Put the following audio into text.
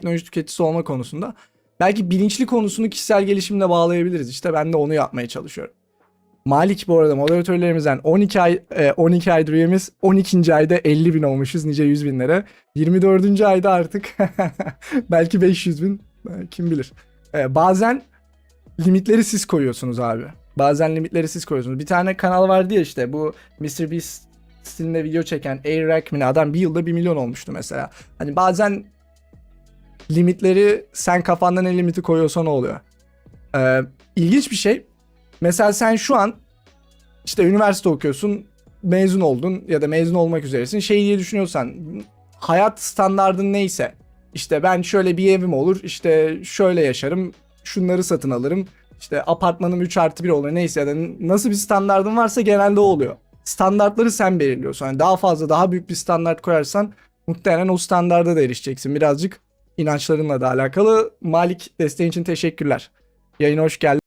teknoloji tüketicisi olma konusunda. Belki bilinçli konusunu kişisel gelişimle bağlayabiliriz. İşte ben de onu yapmaya çalışıyorum. Malik bu arada moderatörlerimizden 12 ay e, 12 aydır üyemiz 12. ayda 50 bin olmuşuz nice 100 binlere. 24. ayda artık belki 500 bin e, kim bilir. E, bazen limitleri siz koyuyorsunuz abi. Bazen limitleri siz koyuyorsunuz. Bir tane kanal vardı ya işte bu Mr. Beast stilinde video çeken Air Rackman'i adam bir yılda 1 milyon olmuştu mesela. Hani bazen limitleri sen kafandan ne limiti koyuyorsan oluyor. Ee, ilginç bir şey. Mesela sen şu an işte üniversite okuyorsun, mezun oldun ya da mezun olmak üzeresin. Şey diye düşünüyorsan hayat standardın neyse işte ben şöyle bir evim olur, işte şöyle yaşarım, şunları satın alırım, işte apartmanım 3 artı 1 olur neyse ya da nasıl bir standardın varsa genelde oluyor. Standartları sen belirliyorsun. Yani daha fazla, daha büyük bir standart koyarsan muhtemelen o standarda da erişeceksin. Birazcık inançlarınla da alakalı. Malik desteğin için teşekkürler. Yayına hoş geldin.